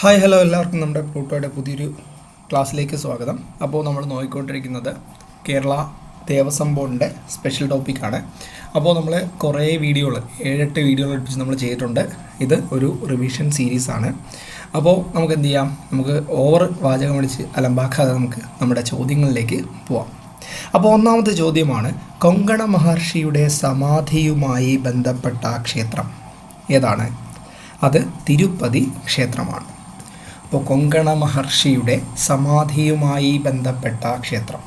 Hi hello എല്ലാവർക്കും നമ്മുടെ പ്ലൂട്ടോയുടെ പുതിയൊരു ക്ലാസ്സിലേക്ക് സ്വാഗതം. അപ്പോൾ നമ്മൾ നോക്കിക്കൊണ്ടിരിക്കുന്നത് കേരള ദേവസ്വം ബോർഡിന്റെ സ്പെഷ്യൽ ടോപ്പിക്കാണ് അപ്പോൾ നമ്മൾ കുറേ വീഡിയോകൾ ഏഴെട്ട് വീഡിയോകൾ എടുപ്പിച്ച് നമ്മൾ ചെയ്തിട്ടുണ്ട്. ഇത് ഒരു റിവിഷൻ സീരീസ് ആണ്. അപ്പോൾ നമുക്ക് എന്ത് ചെയ്യാം? നമുക്ക് ഓവർ വാചകം വിളിച്ച് അലമ്പാക്കാതെ നമുക്ക് നമ്മുടെ ചോദ്യങ്ങളിലേക്ക് പോവാം. അപ്പോൾ ഒന്നാമത്തെ ചോദ്യമാണ് കൊങ്കണ മഹർഷിയുടെ സമാധിയുമായി ബന്ധപ്പെട്ട ക്ഷേത്രം ഏതാണ്? അത് തിരുപ്പതി ക്ഷേത്രമാണ്. കൊങ്കണ മഹർഷിയുടെ സമാധിയുമായി ബന്ധപ്പെട്ട ക്ഷേത്രം.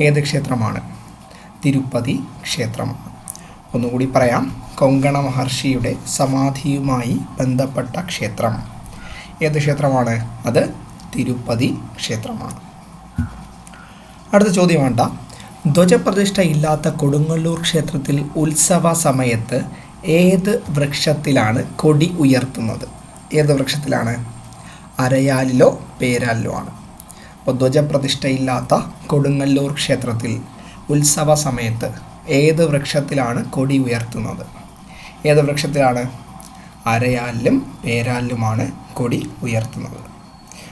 ഏത് ക്ഷേത്രമാണ്? തിരുപ്പതി ക്ഷേത്രമാണ് ഒന്നുകൂടി പറയാം. കൊങ്കണ മഹർഷിയുടെ സമാധിയുമായി ബന്ധപ്പെട്ട ക്ഷേത്രം. ഏത് ക്ഷേത്രമാണ്? അത് തിരുപ്പതി ക്ഷേത്രമാണ്. അടുത്ത ചോദ്യം വേണ്ട. ധ്വജപ്രതിഷ്ഠ ഇല്ലാത്ത കൊടുങ്ങല്ലൂർ ക്ഷേത്രത്തിൽ ഉത്സവ സമയത്ത് ഏത് വൃക്ഷത്തിലാണ് കൊടി ഉയർത്തുന്നത്? ഏത് വൃക്ഷത്തിലാണ്? അരയാലിലോ പേരാലിലോ ആണ്. അപ്പോൾ ധ്വജപ്രതിഷ്ഠയില്ലാത്ത കൊടുങ്ങല്ലൂർ ക്ഷേത്രത്തിൽ ഉത്സവ സമയത്ത് ഏത് വൃക്ഷത്തിലാണ് കൊടി ഉയർത്തുന്നത്? ഏത് വൃക്ഷത്തിലാണ്? അരയാലിലും പേരാലിലുമാണ് കൊടി ഉയർത്തുന്നത്.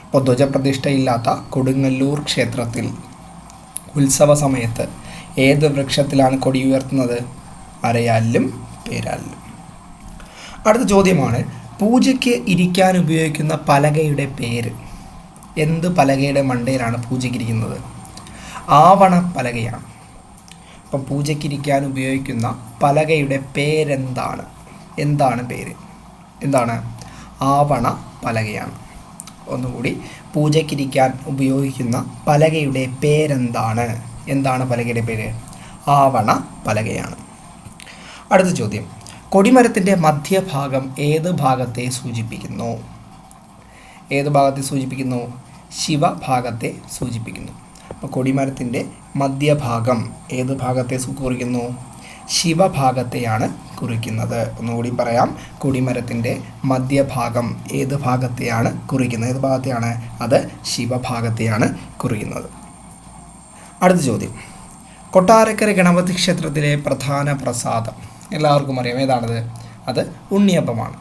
അപ്പോൾ ധ്വജപ്രതിഷ്ഠയില്ലാത്ത കൊടുങ്ങല്ലൂർ ക്ഷേത്രത്തിൽ ഉത്സവ സമയത്ത് ഏത് വൃക്ഷത്തിലാണ് കൊടി ഉയർത്തുന്നത്? അരയാലിലും പേരാലിലും. അടുത്ത ചോദ്യമാണ് പൂജയ്ക്ക് ഇരിക്കാൻ ഉപയോഗിക്കുന്ന പലകയുടെ പേര്. എന്ത് പലകയുടെ മണ്ടയിലാണ് പൂജയ്ക്ക് ഇരിക്കുന്നത്? ആവണ പലകയാണ്. അപ്പം പൂജയ്ക്ക് ഇരിക്കാൻ ഉപയോഗിക്കുന്ന പലകയുടെ പേരെന്താണ്? എന്താണ് പേര്? എന്താണ്? ആവണ പലകയാണ്. ഒന്നുകൂടി പൂജയ്ക്കിരിക്കാൻ ഉപയോഗിക്കുന്ന പലകയുടെ പേരെന്താണ്? എന്താണ് പലകയുടെ പേര്? ആവണ പലകയാണ്. അടുത്ത ചോദ്യം. കൊടിമരത്തിന്റെ മധ്യഭാഗം ഏത് ഭാഗത്തെ സൂചിപ്പിക്കുന്നു? ഏത് ഭാഗത്തെ സൂചിപ്പിക്കുന്നു? ശിവഭാഗത്തെ സൂചിപ്പിക്കുന്നു. അപ്പോൾ കൊടിമരത്തിന്റെ മധ്യഭാഗം ഏത് ഭാഗത്തെ കുറിക്കുന്നു? ശിവഭാഗത്തെയാണ് കുറിക്കുന്നത്. ഒന്നുകൂടി പറയാം. കൊടിമരത്തിന്റെ മധ്യഭാഗം ഏത് ഭാഗത്തെയാണ് കുറിക്കുന്നത്? ഏത് ഭാഗത്തെയാണ്? അത് ശിവഭാഗത്തെയാണ് കുറിക്കുന്നത് അടുത്ത ചോദ്യം. കൊട്ടാരക്കര ഗണപതി ക്ഷേത്രത്തിലെ പ്രധാന പ്രസാദം. എല്ലാവർക്കും അറിയാം. ഏതാണത്? അത് ഉണ്ണിയപ്പമാണ്.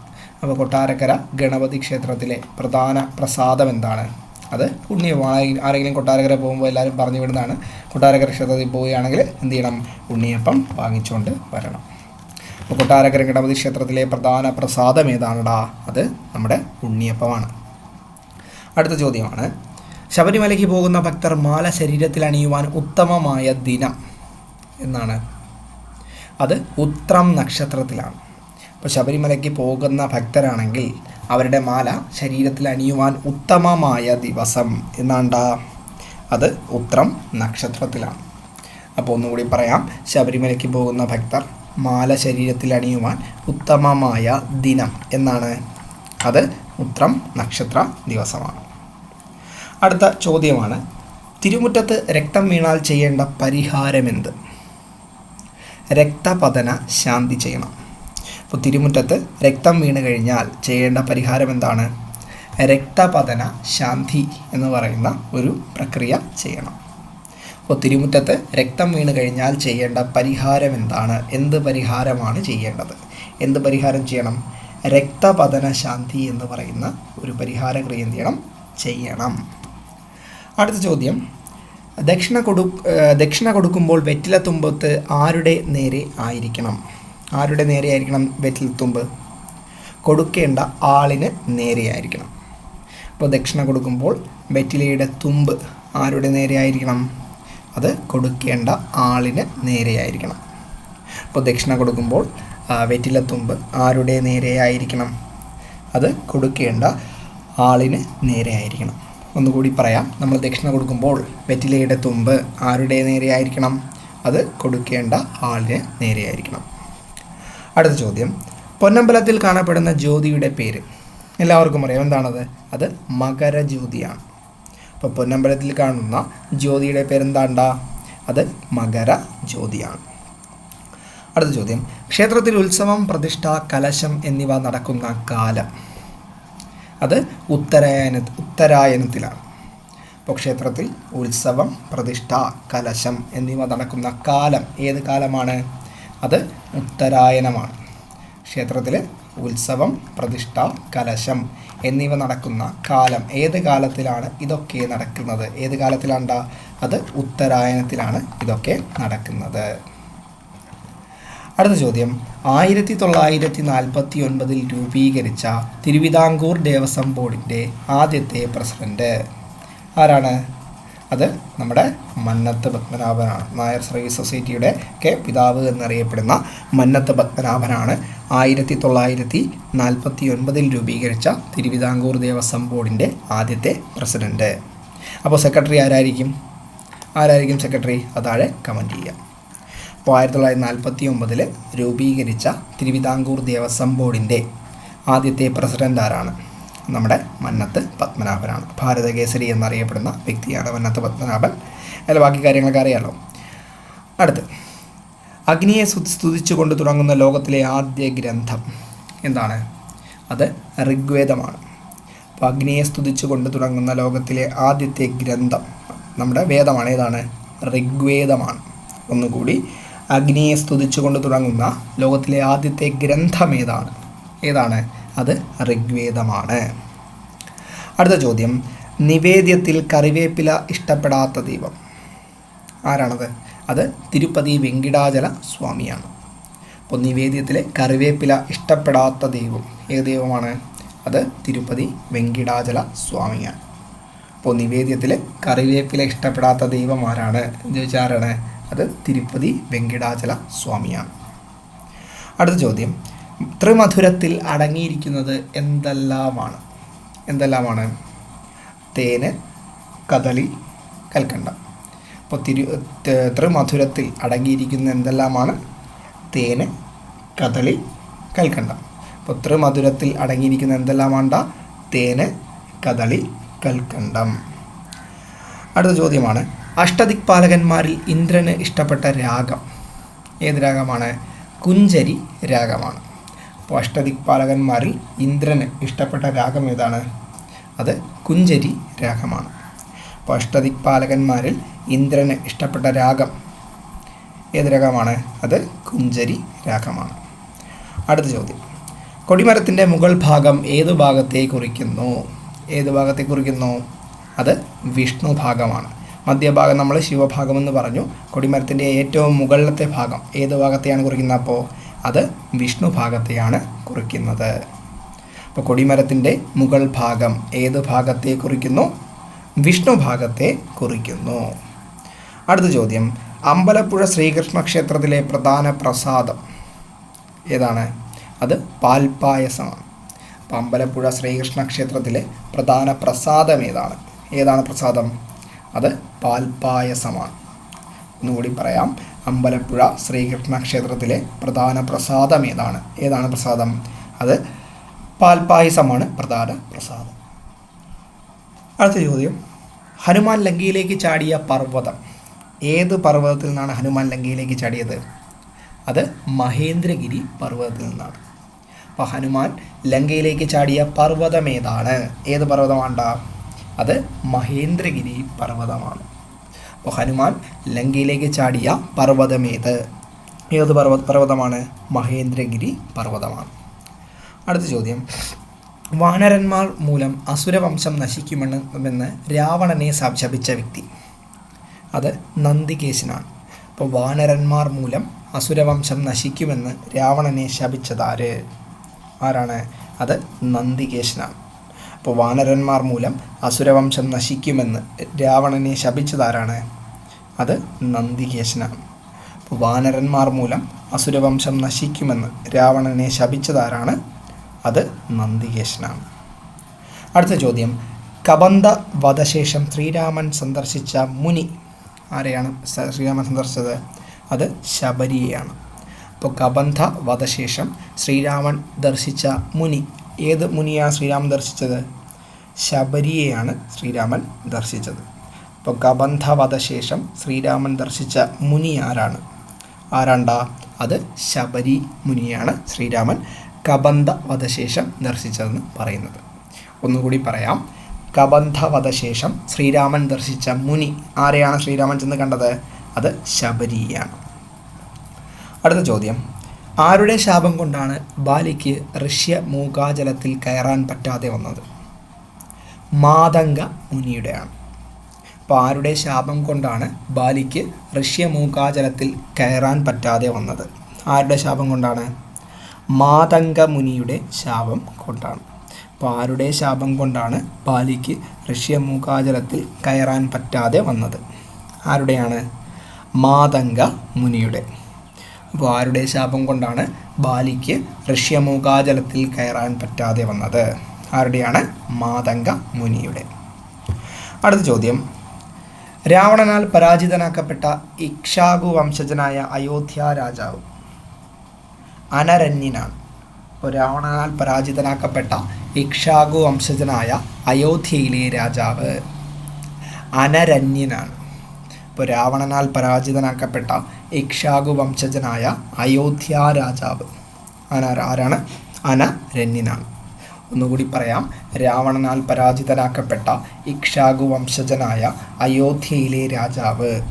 അപ്പോൾ കൊട്ടാരക്കര ഗണപതി ക്ഷേത്രത്തിലെ പ്രധാന പ്രസാദം എന്താണ്? അത് ഉണ്ണിയപ്പമാണ് ആരെങ്കിലും- കൊട്ടാരക്കര പോകുമ്പോൾ എല്ലാവരും പറഞ്ഞു വിടുന്നതാണ്. കൊട്ടാരക്കര ക്ഷേത്രത്തിൽ പോവുകയാണെങ്കിൽ എന്ത് ചെയ്യണം? ഉണ്ണിയപ്പം വാങ്ങിച്ചുകൊണ്ട് വരണം. അപ്പോൾ കൊട്ടാരക്കര ഗണപതി ക്ഷേത്രത്തിലെ പ്രധാന പ്രസാദം ഏതാണടാ? അത് നമ്മുടെ ഉണ്ണിയപ്പമാണ്. അടുത്ത ചോദ്യമാണ്. ശബരിമലയ്ക്ക് പോകുന്ന ഭക്തർ മാല ശരീരത്തിൽ അണിയുവാൻ ഉത്തമമായ ദിനം എന്നാണ്. അത് ഉത്രം നക്ഷത്രത്തിലാണ്. അപ്പോൾ ശബരിമലയ്ക്ക് പോകുന്ന ഭക്തരാണെങ്കിൽ അവരുടെ മാല ശരീരത്തിൽ അണിയുവാൻ ഉത്തമമായ ദിവസം എന്നാണ്ടാ? അത് ഉത്രം നക്ഷത്രത്തിലാണ്. അപ്പോൾ ഒന്നുകൂടി പറയാം. ശബരിമലയ്ക്ക് പോകുന്ന ഭക്തർ മാല ശരീരത്തിൽ അണിയുവാൻ ഉത്തമമായ ദിനം എന്നാണ്. അത് ഉത്രം നക്ഷത്ര ദിവസമാണ്. അടുത്ത ചോദ്യമാണ്. തിരുമുറ്റത്ത് രക്തം വീണാൽ ചെയ്യേണ്ട പരിഹാരമെന്ത്? രക്തപതന ശാന്തി ചെയ്യണം. അപ്പോൾ തിരുമുറ്റത്ത് രക്തം വീണ് കഴിഞ്ഞാൽ ചെയ്യേണ്ട പരിഹാരം എന്താണ്? രക്തപതന ശാന്തി എന്ന് പറയുന്ന ഒരു പ്രക്രിയ ചെയ്യണം. അപ്പോൾ തിരുമുറ്റത്ത് രക്തം വീണ് കഴിഞ്ഞാൽ ചെയ്യേണ്ട പരിഹാരം എന്താണ്? എന്ത് പരിഹാരമാണ് ചെയ്യേണ്ടത്? എന്ത് പരിഹാരം ചെയ്യണം? രക്തപതന ശാന്തി എന്ന് പറയുന്ന ഒരു പരിഹാര ക്രിയ എന്ത് ചെയ്യണം? ചെയ്യണം. അടുത്ത ചോദ്യം. ദക്ഷിണ കൊടു ദക്ഷിണ കൊടുക്കുമ്പോൾ വെറ്റിലത്തുമ്പത്ത് ആരുടെ നേരെ ആയിരിക്കണം? ആരുടെ നേരെ ആയിരിക്കണം വെറ്റില വെറ്റിലത്തുമ്പ് കൊടുക്കേണ്ട ആളിന് നേരെയായിരിക്കണം അപ്പോൾ ദക്ഷിണ കൊടുക്കുമ്പോൾ വെറ്റിലയുടെ തുമ്പ് ആരുടെ നേരെയായിരിക്കണം അത് കൊടുക്കേണ്ട ആളിന് നേരെയായിരിക്കണം അപ്പോൾ ദക്ഷിണ കൊടുക്കുമ്പോൾ വെറ്റില വെറ്റിലത്തുമ്പ് ആരുടെ നേരെയായിരിക്കണം അത് കൊടുക്കേണ്ട ആളിന് നേരെയായിരിക്കണം ഒന്നുകൂടി പറയാം. നമ്മൾ ദക്ഷിണ കൊടുക്കുമ്പോൾ വെറ്റിലയുടെ തുമ്പ് ആരുടെ നേരെയായിരിക്കണം അത് കൊടുക്കേണ്ട ആളിന് നേരെയായിരിക്കണം അടുത്ത ചോദ്യം. പൊന്നമ്പലത്തിൽ കാണപ്പെടുന്ന ജ്യോതിയുടെ പേര്. എല്ലാവർക്കും അറിയാം. എന്താണത്? അത് മകരജ്യോതിയാണ്. അപ്പോൾ പൊന്നമ്പലത്തിൽ കാണുന്ന ജ്യോതിയുടെ പേരെന്താണ്ട? അത് മകര ജ്യോതിയാണ് അടുത്ത ചോദ്യം. ക്ഷേത്രത്തിൽ ഉത്സവം പ്രതിഷ്ഠ കലശം എന്നിവ നടക്കുന്ന കാലം. അത് ഉത്തരായന ഉത്തരായനത്തിലാണ്. അപ്പോൾ ക്ഷേത്രത്തിൽ ഉത്സവം പ്രതിഷ്ഠ കലശം എന്നിവ നടക്കുന്ന കാലം ഏത് കാലമാണ്? അത് ഉത്തരായനമാണ്. ക്ഷേത്രത്തിൽ ഉത്സവം പ്രതിഷ്ഠ കലശം എന്നിവ നടക്കുന്ന കാലം ഏത് കാലത്തിലാണ് ഇതൊക്കെ നടക്കുന്നത്? ഏത് കാലത്തിലാണ്ടാ? അത് ഉത്തരായനത്തിലാണ് ഇതൊക്കെ നടക്കുന്നത്. അടുത്ത ചോദ്യം. ആയിരത്തി തൊള്ളായിരത്തി നാൽപ്പത്തി ഒൻപതിൽ രൂപീകരിച്ച തിരുവിതാംകൂർ ദേവസ്വം ബോർഡിന്റെ ആദ്യത്തെ പ്രസിഡന്റ് ആരാണ്? അത് നമ്മുടെ മന്നത്ത് പത്മനാഭനാണ്. നായർ സർവീസ് സൊസൈറ്റിയുടെ ഒക്കെ പിതാവ് എന്നറിയപ്പെടുന്ന മന്നത്ത് പത്മനാഭനാണ് ആയിരത്തി തൊള്ളായിരത്തി നാൽപ്പത്തി ഒൻപതിൽ രൂപീകരിച്ച തിരുവിതാംകൂർ ദേവസ്വം ബോർഡിന്റെ ആദ്യത്തെ പ്രസിഡന്റ്. അപ്പോൾ സെക്രട്ടറി ആരായിരിക്കും? ആരായിരിക്കും സെക്രട്ടറി? അതാഴെ കമന്റ് ചെയ്യുക. അപ്പോൾ ആയിരത്തി തൊള്ളായിരത്തി നാൽപ്പത്തി ഒമ്പതിൽ രൂപീകരിച്ച തിരുവിതാംകൂർ ദേവസ്വം ബോർഡിന്റെ ആദ്യത്തെ പ്രസിഡന്റ് ആരാണ് നമ്മുടെ മന്നത്ത് പത്മനാഭനാണ്. ഭാരതകേസരി എന്നറിയപ്പെടുന്ന വ്യക്തിയാണ് മന്നത്ത് പത്മനാഭൻ. അതിൽ ബാക്കി കാര്യങ്ങളൊക്കെ അറിയാമല്ലോ അടുത്ത്. അഗ്നിയെ സ്തു- സ്തുതിച്ചുകൊണ്ട് തുടങ്ങുന്ന ലോകത്തിലെ ആദ്യ ഗ്രന്ഥം എന്താണ്? അത് ഋഗ്വേദമാണ്. അപ്പോൾ അഗ്നിയെ സ്തുതിച്ചുകൊണ്ട് തുടങ്ങുന്ന ലോകത്തിലെ ആദ്യത്തെ ഗ്രന്ഥം നമ്മുടെ വേദമാണ്. ഏതാണ്? ഋഗ്വേദമാണ്. ഒന്നുകൂടി അഗ്നിയെ സ്തുതിച്ചുകൊണ്ട് തുടങ്ങുന്ന ലോകത്തിലെ ആദ്യത്തെ ഗ്രന്ഥം ഏതാണ്? അത് ഋഗ്വേദമാണ്. അടുത്ത ചോദ്യം. നിവേദ്യത്തിൽ കറിവേപ്പില ഇഷ്ടപ്പെടാത്ത ദൈവം. ആരാണത്? അത് തിരുപ്പതി വെങ്കിടാചല സ്വാമിയാണ്. അപ്പോൾ നിവേദ്യത്തിലെ കറിവേപ്പില ഇഷ്ടപ്പെടാത്ത ദൈവം ഏത് ദൈവമാണ്? അത് തിരുപ്പതി വെങ്കിടാചല സ്വാമിയാണ്. അപ്പോൾ നിവേദ്യത്തിൽ കറിവേപ്പില ഇഷ്ടപ്പെടാത്ത ദൈവം ആരാണ്? ആരാണ്? അത് തിരുപ്പതി വെങ്കിടാചല സ്വാമിയാണ്. അടുത്ത ചോദ്യം. ത്രിമധുരത്തിൽ അടങ്ങിയിരിക്കുന്നത് എന്തെല്ലാമാണ്? എന്തെല്ലാമാണ്? തേന് കദളി കൽക്കണ്ടം അപ്പോൾ തിരു ത്രിമധുരത്തിൽ അടങ്ങിയിരിക്കുന്ന എന്തെല്ലാമാണ്? തേന് കദളി കൽക്കണ്ടം അപ്പോൾ ത്രിമധുരത്തിൽ അടങ്ങിയിരിക്കുന്ന എന്തെല്ലാമാണ്ട? തേന് കദളി കൽക്കണ്ടം അടുത്ത ചോദ്യമാണ്. അഷ്ടദിക്പാലകന്മാരിൽ ഇന്ദ്രന് ഇഷ്ടപ്പെട്ട രാഗം. ഏത് രാഗമാണ്? കുഞ്ചരി രാഗമാണ്. അപ്പോൾ അഷ്ടദിക്പാലകന്മാരിൽ ഇന്ദ്രന് ഇഷ്ടപ്പെട്ട രാഗം ഏതാണ്? അത് കുഞ്ചരി രാഗമാണ്. അപ്പോൾ അഷ്ടദിക്പാലകന്മാരിൽ ഇന്ദ്രന് ഇഷ്ടപ്പെട്ട രാഗം ഏത് രാഗമാണ്? അത് കുഞ്ചരി രാഗമാണ്. അടുത്ത ചോദ്യം. കൊടിമരത്തിന്റെ മുകൾ ഭാഗം ഏത് ഭാഗത്തെ കുറിക്കുന്നു? ഏത് ഭാഗത്തെ കുറിക്കുന്നു? അത് വിഷ്ണു ഭാഗമാണ്. മധ്യഭാഗം നമ്മൾ ശിവഭാഗം എന്ന് പറഞ്ഞു. കൊടിമരത്തിന്റെ ഏറ്റവും മുകളിലത്തെ ഭാഗം ഏത് ഭാഗത്തെയാണ് കുറിക്കുന്നത്? അപ്പോൾ അത് വിഷ്ണു ഭാഗത്തെയാണ് കുറിക്കുന്നത്. അപ്പോൾ കൊടിമരത്തിന്റെ മുകൾ ഭാഗം ഏത് ഭാഗത്തെ കുറിക്കുന്നു? വിഷ്ണു ഭാഗത്തെ കുറിക്കുന്നു. അടുത്ത ചോദ്യം. അമ്പലപ്പുഴ ശ്രീകൃഷ്ണ ക്ഷേത്രത്തിലെ പ്രധാന പ്രസാദം ഏതാണ്? അത് പാൽപ്പായസമാണ്. അപ്പോൾ അമ്പലപ്പുഴ ശ്രീകൃഷ്ണ ക്ഷേത്രത്തിലെ പ്രധാന പ്രസാദം ഏതാണ്? ഏതാണ് പ്രസാദം? അത് പാൽപായസമാണ്. ഒന്നുകൂടി പറയാം. അമ്പലപ്പുഴ ശ്രീകൃഷ്ണ ക്ഷേത്രത്തിലെ പ്രധാന പ്രസാദം ഏതാണ്? ഏതാണ് പ്രസാദം? അത് പാൽപായസമാണ് പ്രധാന പ്രസാദം. അടുത്ത ചോദ്യം. ഹനുമാൻ ലങ്കയിലേക്ക് ചാടിയ പർവതം. ഏത് പർവതത്തിൽ നിന്നാണ് ഹനുമാൻ ലങ്കയിലേക്ക് ചാടിയത്? അത് മഹേന്ദ്രഗിരി പർവതത്തിൽ നിന്നാണ്. അപ്പോൾ ഹനുമാൻ ലങ്കയിലേക്ക് ചാടിയ പർവതം ഏതാണ്? ഏത് പർവതമാണ്ട? അത് മഹേന്ദ്രഗിരി പർവതമാണ്. അപ്പോൾ ഹനുമാൻ ലങ്കയിലേക്ക് ചാടിയ പർവതമേത് ഏത്? പർവ പർവതമാണ്? മഹേന്ദ്രഗിരി പർവതമാണ്. അടുത്ത ചോദ്യം. വാനരന്മാർ മൂലം അസുരവംശം നശിക്കുമെന്ന് രാവണനെ ശപിച്ച വ്യക്തി. അത് നന്ദികേശനാണ്. അപ്പോൾ വാനരന്മാർ മൂലം അസുരവംശം നശിക്കുമെന്ന് രാവണനെ ശപിച്ചതാര് ആരാണ്? അത് നന്ദികേശനാണ്. അപ്പോൾ വാനരന്മാർ മൂലം അസുരവംശം നശിക്കുമെന്ന് രാവണനെ ശപിച്ചതാരാണ്? അത് നന്ദികേശനാണ്. അപ്പോൾ വാനരന്മാർ മൂലം അസുരവംശം നശിക്കുമെന്ന് രാവണനെ ശപിച്ചതാരാണ്? അത് നന്ദികേശനാണ്. അടുത്ത ചോദ്യം. കബന്ധ വധശേഷം ശ്രീരാമൻ സന്ദർശിച്ച മുനി ആരെയാണ് ശ്രീരാമൻ സന്ദർശിച്ചത്? അത് ശബരിയെയാണ്. അപ്പോൾ കബന്ധ വധശേഷം ശ്രീരാമൻ ദർശിച്ച മുനി ഏത് മുനിയാണ് ശ്രീരാമൻ ദർശിച്ചത്? ശബരിയെയാണ് ശ്രീരാമൻ ദർശിച്ചത്. അപ്പോൾ ഗബന്ധവധശേഷം ശ്രീരാമൻ ദർശിച്ച മുനി ആരാണ്? ആരാണ്ടാ? അത് ശബരി മുനിയാണ് ശ്രീരാമൻ കബന്ധവധശേഷം ദർശിച്ചതെന്ന് പറയുന്നത്. ഒന്നുകൂടി പറയാം. കബന്ധവധശേഷം ശ്രീരാമൻ ദർശിച്ച മുനി ആരെയാണ് ശ്രീരാമൻ ചെന്ന് കണ്ടത്? അത് ശബരിയാണ്. അടുത്ത ചോദ്യം. ആരുടെ ശാപം കൊണ്ടാണ് ബാലിക്ക് ഋഷ്യ മൂകാജലത്തിൽ കയറാൻ പറ്റാതെ വന്നത്? മാതംഗ മുനിയുടെയാണ്. അപ്പോൾ ആരുടെ ശാപം കൊണ്ടാണ് ബാലിക്ക് ഋഷ്യ മൂകാജലത്തിൽ കയറാൻ പറ്റാതെ വന്നത്? ആരുടെ ശാപം കൊണ്ടാണ്? മാതംഗ മുനിയുടെ ശാപം കൊണ്ടാണ്. അപ്പോൾ ആരുടെ ശാപം കൊണ്ടാണ് ബാലിക്ക് ഋഷ്യ മൂകാജലത്തിൽ കയറാൻ പറ്റാതെ വന്നത്? ആരുടെയാണ്? മാതംഗ മുനിയുടെ. അപ്പോൾ ആരുടെ ശാപം കൊണ്ടാണ് ബാലിക്ക് ഋഷ്യമൂകാജലത്തിൽ കയറാൻ പറ്റാതെ വന്നത്? ആരുടെയാണ്? മാതംഗ മുനിയുടെ. അടുത്ത ചോദ്യം. രാവണനാൽ പരാജിതനാക്കപ്പെട്ട ഇക്ഷാകു വംശജനായ അയോധ്യ രാജാവ് അനരന്യനാണ്. അപ്പോൾ രാവണനാൽ പരാജിതനാക്കപ്പെട്ട ഇക്ഷാകു വംശജനായ അയോധ്യയിലെ രാജാവ് അനരന്യനാണ്. രാവണനാൽ പരാജിതനാക്കപ്പെട്ട ഇക്ഷാകു വംശജനായ അയോധ്യ രാജാവ്. ആന ആരാണ്? അനരന്യനാണ് ഒന്നുകൂടി പറയാം. രാവണനാൽ പരാജിതനാക്കപ്പെട്ട ഇക്ഷാകു വംശജനായ അയോധ്യയിലെ രാജാവ്.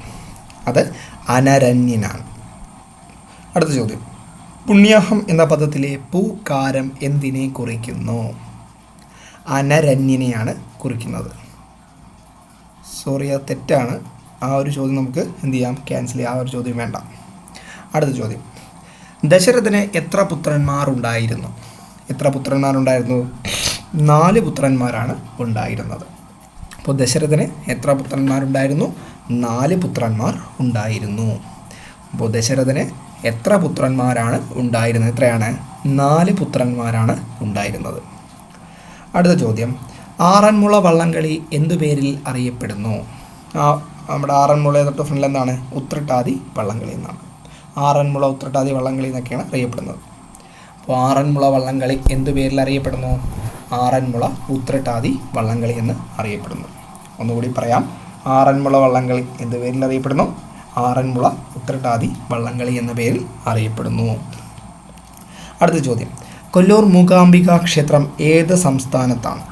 അത് അനരന്യനാണ്. അടുത്ത ചോദ്യം. പുണ്യാഹം എന്ന പദത്തിലെ പൂക്കാരം എന്തിനെ കുറിക്കുന്നു? അനരന്യനെയാണ് കുറിക്കുന്നത്. സോറി അത് തെറ്റാണ്. ആ ഒരു ചോദ്യം നമുക്ക് എന്ത് ചെയ്യാം? ക്യാൻസൽ ചെയ്യാം. ആ ഒരു ചോദ്യം വേണ്ട. അടുത്ത ചോദ്യം. ദശരഥന് എത്ര പുത്രന്മാരുണ്ടായിരുന്നു? എത്ര പുത്രന്മാരുണ്ടായിരുന്നു? നാല് പുത്രന്മാരാണ് ഉണ്ടായിരുന്നത്. അപ്പോൾ ദശരഥന് എത്ര പുത്രന്മാരുണ്ടായിരുന്നു? നാല് പുത്രന്മാർ ഉണ്ടായിരുന്നു. അപ്പോൾ ദശരഥന് എത്ര പുത്രന്മാരാണ് ഉണ്ടായിരുന്നത്? എത്രയാണ്? നാല് പുത്രന്മാരാണ് ഉണ്ടായിരുന്നത്. അടുത്ത ചോദ്യം. ആറന്മുള വള്ളംകളി എന്തു പേരിൽ അറിയപ്പെടുന്നു? ആ നമ്മുടെ ആറന്മുള തൊട്ട് ഫ്രണ്ടിൽ എന്താണ്? ഉത്രട്ടാതി വള്ളംകളി എന്നാണ്. ആറന്മുള ഉത്രട്ടാതി വള്ളംകളി എന്നൊക്കെയാണ് അറിയപ്പെടുന്നത്. അപ്പോൾ ആറന്മുള വള്ളംകളി എന്ത് പേരിൽ അറിയപ്പെടുന്നു? ആറന്മുള ഉത്രട്ടാതി വള്ളംകളി എന്ന് അറിയപ്പെടുന്നു. ഒന്നുകൂടി പറയാം. ആറന്മുള വള്ളംകളി എന്ത് പേരിൽ അറിയപ്പെടുന്നു? ആറന്മുള ഉത്രട്ടാതി വള്ളംകളി എന്ന പേരിൽ അറിയപ്പെടുന്നു. അടുത്ത ചോദ്യം. കൊല്ലൂർ മൂകാംബിക ക്ഷേത്രം ഏത് സംസ്ഥാനത്താണ്?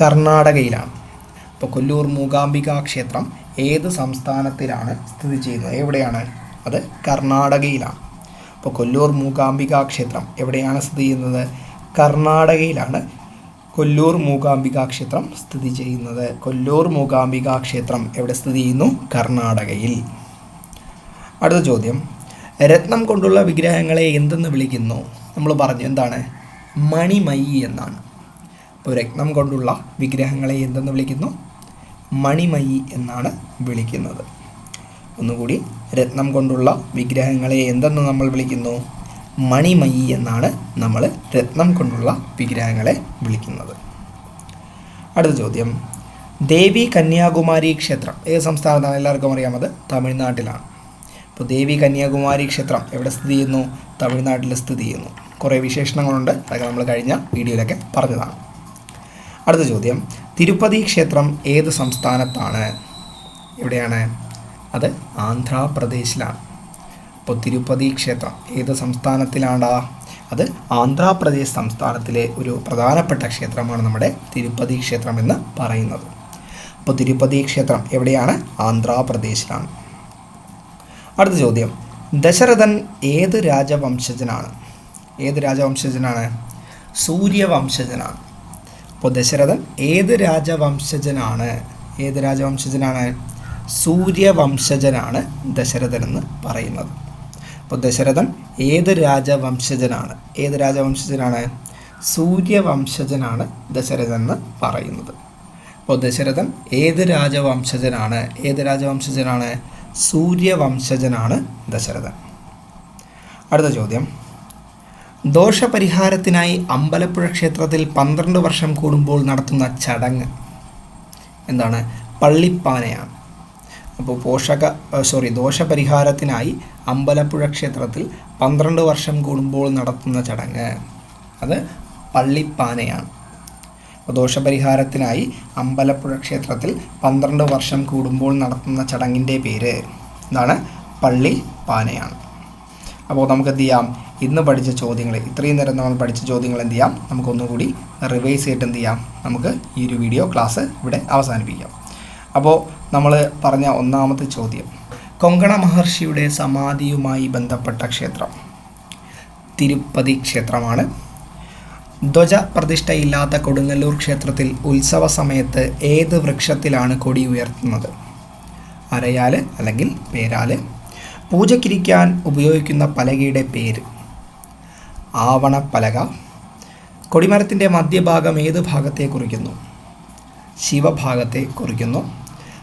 കർണാടകയിലാണ്. ഇപ്പോൾ കൊല്ലൂർ മൂകാംബിക ക്ഷേത്രം ഏത് സംസ്ഥാനത്തിലാണ് സ്ഥിതി ചെയ്യുന്നത്? എവിടെയാണ്? അത് കർണാടകയിലാണ്. അപ്പോൾ കൊല്ലൂർ മൂകാംബിക ക്ഷേത്രം എവിടെയാണ് സ്ഥിതി ചെയ്യുന്നത്? കർണാടകയിലാണ് കൊല്ലൂർ മൂകാംബിക ക്ഷേത്രം സ്ഥിതി ചെയ്യുന്നത്. കൊല്ലൂർ മൂകാംബിക ക്ഷേത്രം എവിടെ സ്ഥിതി ചെയ്യുന്നു? കർണാടകയിൽ. അടുത്ത ചോദ്യം. രത്നം കൊണ്ടുള്ള വിഗ്രഹങ്ങളെ എന്തെന്ന് വിളിക്കുന്നു? നമ്മൾ പറഞ്ഞു എന്താണ്? മണിമയി എന്നാണ്. അപ്പോൾ രത്നം കൊണ്ടുള്ള വിഗ്രഹങ്ങളെ എന്തെന്ന് വിളിക്കുന്നു? മണിമയി എന്നാണ് വിളിക്കുന്നത്. ഒന്നുകൂടി രത്നം കൊണ്ടുള്ള വിഗ്രഹങ്ങളെ എന്തെന്ന് നമ്മൾ വിളിക്കുന്നു? മണിമയി എന്നാണ് നമ്മൾ രത്നം കൊണ്ടുള്ള വിഗ്രഹങ്ങളെ വിളിക്കുന്നത്. അടുത്ത ചോദ്യം. ദേവി കന്യാകുമാരി ക്ഷേത്രം. ഏത് സംസ്ഥാനത്താണ് എല്ലാവർക്കും അറിയാമത് തമിഴ്നാട്ടിലാണ്. അപ്പോൾ ദേവി കന്യാകുമാരി ക്ഷേത്രം എവിടെ സ്ഥിതി ചെയ്യുന്നു? തമിഴ്നാട്ടിൽ സ്ഥിതി ചെയ്യുന്നു. കുറേ വിശേഷണങ്ങളുണ്ട്. അതൊക്കെ നമ്മൾ കഴിഞ്ഞ വീഡിയോയിലൊക്കെ പറഞ്ഞതാണ്. അടുത്ത ചോദ്യം. തിരുപ്പതി ക്ഷേത്രം ഏത് സംസ്ഥാനത്താണ്? എവിടെയാണ്? അത് ആന്ധ്രാപ്രദേശിലാണ്. അപ്പോൾ തിരുപ്പതി ക്ഷേത്രം ഏത് സംസ്ഥാനത്തിലാണ്ടാ? അത് ആന്ധ്രാപ്രദേശ് സംസ്ഥാനത്തിലെ ഒരു പ്രധാനപ്പെട്ട ക്ഷേത്രമാണ് നമ്മുടെ തിരുപ്പതി ക്ഷേത്രം എന്ന് പറയുന്നത്. അപ്പോൾ തിരുപ്പതി ക്ഷേത്രം എവിടെയാണ്? ആന്ധ്രാപ്രദേശിലാണ്. അടുത്ത ചോദ്യം. ദശരഥൻ ഏത് രാജവംശജനാണ്? ഏത് രാജവംശജനാണ്? സൂര്യവംശജനാണ്. അപ്പോൾ ദശരഥൻ ഏത് രാജവംശജനാണ്? ഏത് രാജവംശജനാണ്? സൂര്യവംശജനാണ് ദശരഥൻ എന്ന് പറയുന്നത്. അപ്പോൾ ദശരഥൻ ഏത് രാജവംശജനാണ്? ഏത് രാജവംശജനാണ്? സൂര്യവംശജനാണ് ദശരഥൻ എന്ന് പറയുന്നത്. അപ്പോൾ ദശരഥൻ ഏത് രാജവംശജനാണ്? ഏത് രാജവംശജനാണ്? സൂര്യവംശജനാണ് ദശരഥൻ. അടുത്ത ചോദ്യം. ദോഷപരിഹാരത്തിനായി അമ്പലപ്പുഴ ക്ഷേത്രത്തിൽ പന്ത്രണ്ട് വർഷം കൂടുമ്പോൾ നടത്തുന്ന ചടങ്ങ്. എന്താണ്? പള്ളിപ്പാനയാണ്. അപ്പോൾ പോഷക സോറി ദോഷപരിഹാരത്തിനായി അമ്പലപ്പുഴ ക്ഷേത്രത്തിൽ പന്ത്രണ്ട് വർഷം കൂടുമ്പോൾ നടത്തുന്ന ചടങ്ങ്. അത് പള്ളിപ്പാനയാണ്. അപ്പോൾ ദോഷപരിഹാരത്തിനായി അമ്പലപ്പുഴ ക്ഷേത്രത്തിൽ പന്ത്രണ്ട് വർഷം കൂടുമ്പോൾ നടത്തുന്ന ചടങ്ങിന്റെ പേര് എന്താണ് പള്ളിപ്പാനയാണ്. അപ്പോൾ നമുക്ക് എന്ത് ചെയ്യാം ഇന്ന് പഠിച്ച ചോദ്യങ്ങൾ ഇത്രയും നേരം നമ്മൾ പഠിച്ച ചോദ്യങ്ങൾ എന്ത് ചെയ്യാം നമുക്കൊന്നും കൂടി റിവൈസ് ചെയ്തിട്ട് എന്ത് ചെയ്യാം നമുക്ക് ഈ ഒരു വീഡിയോ ക്ലാസ് ഇവിടെ അവസാനിപ്പിക്കാം. അപ്പോൾ നമ്മൾ പറഞ്ഞ ഒന്നാമത്തെ ചോദ്യം. കൊങ്കണ മഹർഷിയുടെ സമാധിയുമായി ബന്ധപ്പെട്ട ക്ഷേത്രം. തിരുപ്പതി ക്ഷേത്രമാണ്. ധ്വജ പ്രതിഷ്ഠയില്ലാത്ത കൊടുങ്ങല്ലൂർ ക്ഷേത്രത്തിൽ ഉത്സവ സമയത്ത് ഏത് വൃക്ഷത്തിലാണ് കൊടി ഉയർത്തുന്നത്? അരയാൽ അല്ലെങ്കിൽ പേരാൽ? പൂജയ്ക്കിരിക്കാൻ ഉപയോഗിക്കുന്ന പലകയുടെ പേര്? ആവണപ്പലക. കൊടിമരത്തിന്റെ മധ്യഭാഗം ഏത് ഭാഗത്തെ കുറിക്കുന്നു? ശിവഭാഗത്തെ കുറിക്കുന്നു.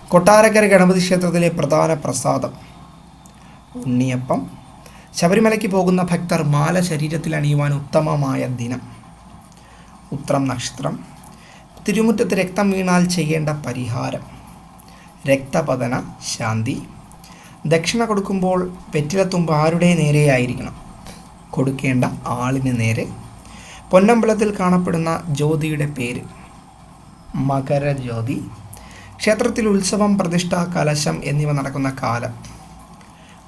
കൊട്ടാരക്കര ഗണപതി ക്ഷേത്രത്തിലെ പ്രധാന പ്രസാദം? ഉണ്ണിയപ്പം. ശബരിമലയ്ക്ക് പോകുന്ന ഭക്തർ മാല ശരീരത്തിൽ അണിയുവാൻ ഉത്തമമായ ദിനം? ഉത്രം നക്ഷത്രം. തിരുമുറ്റത്ത് രക്തം വീണാൽ ചെയ്യേണ്ട പരിഹാരം? രക്തപതന ശാന്തി. ദക്ഷിണ കൊടുക്കുമ്പോൾ വെറ്റിലത്തുമ്പ് ആരുടെ നേരെയായിരിക്കണം കൊടുക്കേണ്ട ആളിന് നേരെ. പൊന്നമ്പലത്തിൽ കാണപ്പെടുന്ന ജ്യോതിയുടെ പേര് മകരജ്യോതി. ക്ഷേത്രത്തിൽ ഉത്സവം പ്രതിഷ്ഠ കലശം എന്നിവ നടക്കുന്ന കാലം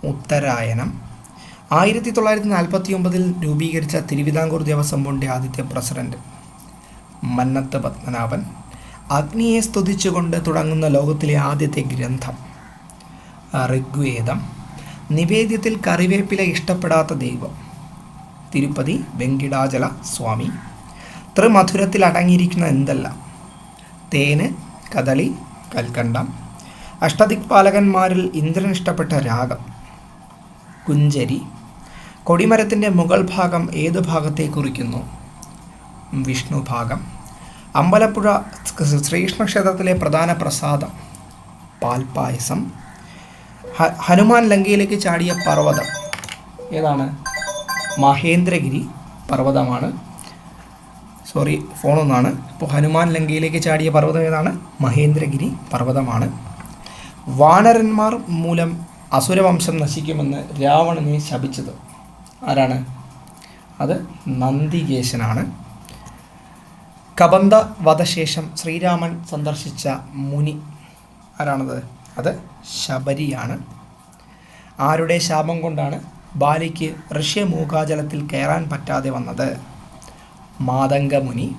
ഉത്തരായനം. ആയിരത്തി തൊള്ളായിരത്തി നാൽപ്പത്തി ഒമ്പതിൽ രൂപീകരിച്ച തിരുവിതാംകൂർ ദേവസ്വം ബോർഡിന്റെ ആദ്യത്തെ പ്രസിഡന്റ് മന്നത്ത് പത്മനാഭൻ. അഗ്നിയെ സ്തുതിച്ചുകൊണ്ട് തുടങ്ങുന്ന ലോകത്തിലെ ആദ്യത്തെ ഗ്രന്ഥം ഋഗ്വേദം. നിവേദ്യത്തിൽ കറിവേപ്പില ഇഷ്ടപ്പെടാത്ത ദൈവം. തിരുപ്പതി വെങ്കിടാചല സ്വാമി. ത്രിമധുരത്തിൽ അടങ്ങിയിരിക്കുന്ന എന്തെല്ലാം? തേന് കദളി കൽക്കണ്ടം. അഷ്ടദിക്പാലകന്മാരിൽ ഇന്ദ്രൻ ഇഷ്ടപ്പെട്ട രാഗം. കുഞ്ചരി. കൊടിമരത്തിന്റെ മുകൾ ഭാഗം ഏത് ഭാഗത്തെ കുറിക്കുന്നു? വിഷ്ണു ഭാഗം. അമ്പലപ്പുഴ ശ്രീകൃഷ്ണ ക്ഷേത്രത്തിലെ പ്രധാന പ്രസാദം. പാൽപ്പായസം ഹനുമാൻ ലങ്കയിലേക്ക് ചാടിയ പർവതം. ഏതാണ്? മഹേന്ദ്രഗിരി പർവതമാണ്. സോറി ഫോണൊന്നാണ് ഇപ്പോൾ ഹനുമാൻ ലങ്കയിലേക്ക് ചാടിയ പർവതം ഏതാണ്? മഹേന്ദ്രഗിരി പർവതമാണ്. വാനരന്മാർ മൂലം അസുരവംശം നശിക്കുമെന്ന് രാവണനെ ശപിച്ചത്. ആരാണ്? അത് നന്ദികേശനാണ്. കബന്ധ വധശേഷം ശ്രീരാമൻ സന്ദർശിച്ച മുനി. ആരാണത്? അത് ശബരിയാണ്. ആരുടെ ശാപം കൊണ്ടാണ് ബാലിക്ക് ഋഷ്യമൂകാജലത്തിൽ കയറാൻ പറ്റാതെ വന്നത്? മാതംഗമുനി.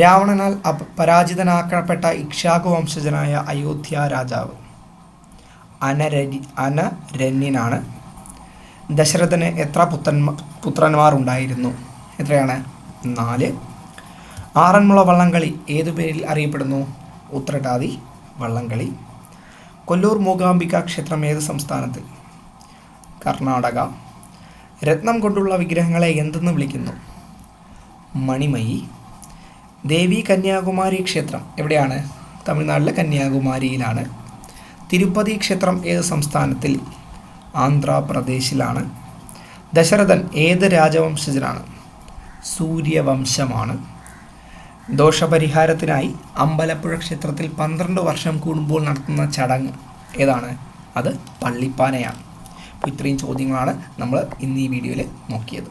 രാവണനാൽ പരാജിതനാക്കപ്പെട്ട ഇക്ഷാകു വംശജനായ അയോധ്യ രാജാവ്. അനരരി അനരന്യനാണ്. ദശരഥന് എത്ര പുത്രന്മാർ പുത്രന്മാർ ഉണ്ടായിരുന്നു എത്രയാണ്? നാല്. ആറന്മുള വള്ളംകളി ഏതു പേരിൽ അറിയപ്പെടുന്നു? ഉത്രട്ടാതി വള്ളംകളി. കൊല്ലൂർ മൂകാംബിക ക്ഷേത്രം ഏത് സംസ്ഥാനത്തിൽ കർണാടക. രത്നം കൊണ്ടുള്ള വിഗ്രഹങ്ങളെ എന്തെന്ന് വിളിക്കുന്നു? മണിമയി. ദേവി കന്യാകുമാരി ക്ഷേത്രം എവിടെയാണ്? തമിഴ്നാട്ടിലെ കന്യാകുമാരിയിലാണ്. തിരുപ്പതി ക്ഷേത്രം ഏത് സംസ്ഥാനത്തിൽ? ആന്ധ്രാപ്രദേശിലാണ്. ദശരഥൻ ഏത് രാജവംശജനാണ്? സൂര്യവംശമാണ്. ദോഷപരിഹാരത്തിനായി അമ്പലപ്പുഴ ക്ഷേത്രത്തിൽ പന്ത്രണ്ട് വർഷം കൂടുമ്പോൾ നടത്തുന്ന ചടങ്ങ്. ഏതാണ്? അത് പള്ളിപ്പാനയാണ്. അപ്പോൾ ഇത്രയും ചോദ്യങ്ങളാണ് നമ്മൾ ഇന്ന് ഈ വീഡിയോയിൽ നോക്കിയത്.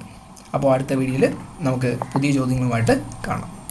അപ്പോൾ അടുത്ത വീഡിയോയിൽ നമുക്ക് പുതിയ ചോദ്യങ്ങളുമായിട്ട് കാണാം.